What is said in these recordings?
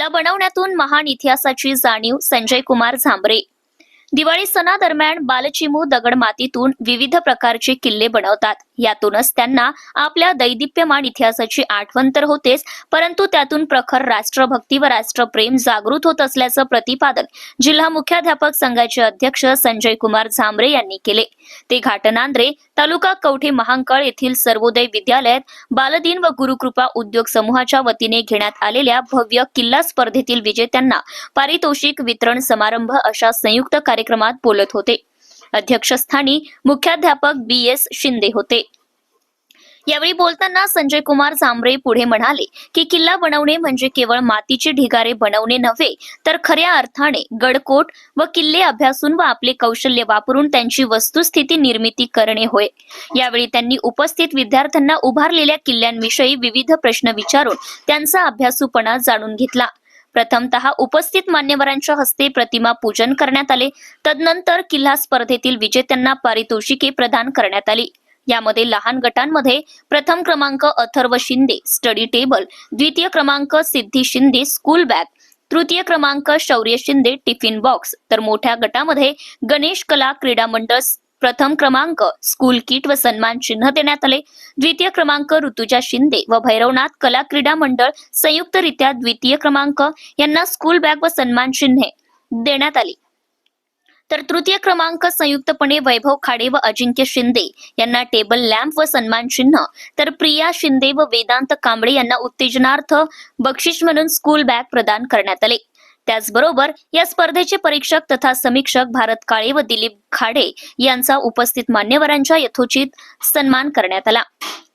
किल्ला बनवण्यातून महान इतिहासाची जाणीव संजय कुमार झांबरे. दिवाळी सणादरम्यान बालचिमू दगड मातीतून विविध प्रकारचे किल्ले बनवतात. यातूनच त्यांना आपल्या दैदिप्यमान इतिहासाची आठवण तर होतेच परंतु त्यातून प्रखर राष्ट्रभक्ती व राष्ट्रप्रेम जागृत होत असल्याचं प्रतिपादन जिल्हा मुख्याध्यापक संघाचे अध्यक्ष संजय कुमार झांबरे यांनी केले. ते घाटनांद्रे तालुका कवठे महांकळ येथील सर्वोदय विद्यालयात बालदिन व गुरुकृपा उद्योग समूहाच्या वतीने घेण्यात आलेल्या भव्य किल्ला स्पर्धेतील विजेत्यांना पारितोषिक वितरण समारंभ अशा संयुक्त कार्यक्रमात बोलत होते. अध्यक्षस्थानी मुख्याध्यापक बी एस शिंदे होते. यावेळी बोलताना संजय कुमार झांबरे पुढे म्हणाले की किल्ला बनवणे म्हणजे केवळ मातीचे ढिगारे बनवणे नव्हे तर खऱ्या अर्थाने गडकोट व किल्ले अभ्यासून व आपले कौशल्य वापरून त्यांची वस्तुस्थिती निर्मिती करणे होय. यावेळी त्यांनी उपस्थित विद्यार्थ्यांना उभारलेल्या किल्ल्यांविषयी विविध प्रश्न विचारून त्यांचा अभ्यासूपणा जाणून घेतला. प्रथमतः उपस्थित मान्यवरांच्या हस्ते प्रतिमा पूजन करण्यात आले. तदनंतर किल्ला स्पर्धेतील विजेत्यांना पारितोषिके प्रदान करण्यात आली. यामध्ये लहान गटांमध्ये प्रथम क्रमांक अथर्व शिंदे स्टडी टेबल द्वितीय क्रमांक सिद्धी शिंदे स्कूल बॅग तृतीय क्रमांक शौर्य शिंदे टिफिन बॉक्स तर मोठ्या गटामध्ये गणेश कला क्रीडा मंडळ प्रथम क्रमांक स्कूल किट व सन्मान चिन्ह देण्यात आले. द्वितीय क्रमांक ऋतुजा शिंदे व भैरवनाथ कला क्रीडा मंडळ संयुक्तरित्या द्वितीय क्रमांक यांना स्कूल बॅग व सन्मान चिन्हे देण्यात आली. तर तृतीय क्रमांक संयुक्तपणे वैभव खाडे व अजिंक्य शिंदे यांना टेबल लॅम्प व सन्मान चिन्ह. तर प्रिया शिंदे व वेदांत कांबळे यांना उत्तेजनार्थ बक्षीस म्हणून स्कूल बॅग प्रदान करण्यात आले. त्याचबरोबर या स्पर्धेचे परीक्षक तथा समीक्षक भारत काळे व दिलीप खाडे यांचा उपस्थित मान्यवरांच्या यथोचित सन्मान करण्यात आला.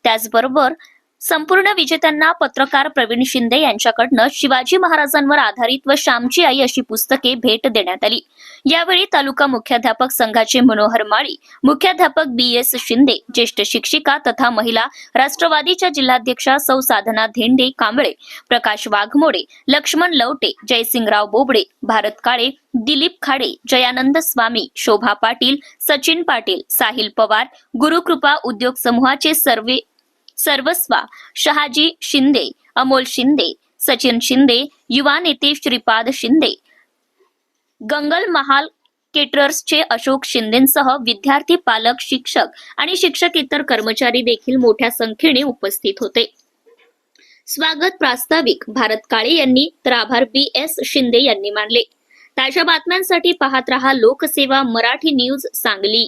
त्याचबरोबर संपूर्ण विजेत्यांना पत्रकार प्रवीण शिंदे यांच्याकडनं शिवाजी महाराजांवर आधारित व श्यामची आई अशी पुस्तके भेट देण्यात आली. यावेळी तालुका मुख्याध्यापक संघाचे मनोहर माळी मुख्याध्यापक बी एस शिंदे ज्येष्ठ शिक्षिका तथा महिला राष्ट्रवादीच्या जिल्हाध्यक्षा सौ साधना धेंडे कांबळे प्रकाश वाघमोडे लक्ष्मण लवटे जयसिंगराव बोबडे भारत काळे दिलीप खाडे जयानंद स्वामी शोभा पाटील सचिन पाटील साहिल पवार गुरुकृपा उद्योग समूहाचे सर्वे सर्वस्वा शहाजी शिंदे अमोल शिंदे सचिन शिंदे युवा नेते श्रीपाद शिंदे गंगल महाल केटरर्सचे अशोक शिंदेसह विद्यार्थी पालक शिक्षक आणि शिक्षकेतर कर्मचारी देखील मोठ्या संख्येने उपस्थित होते. स्वागत प्रास्ताविक भारत काळे यांनी तर आभार बी एस शिंदे यांनी मानले. ताज्या बातम्यांसाठी पाहत रहा Lokseva Marathi news Sangli.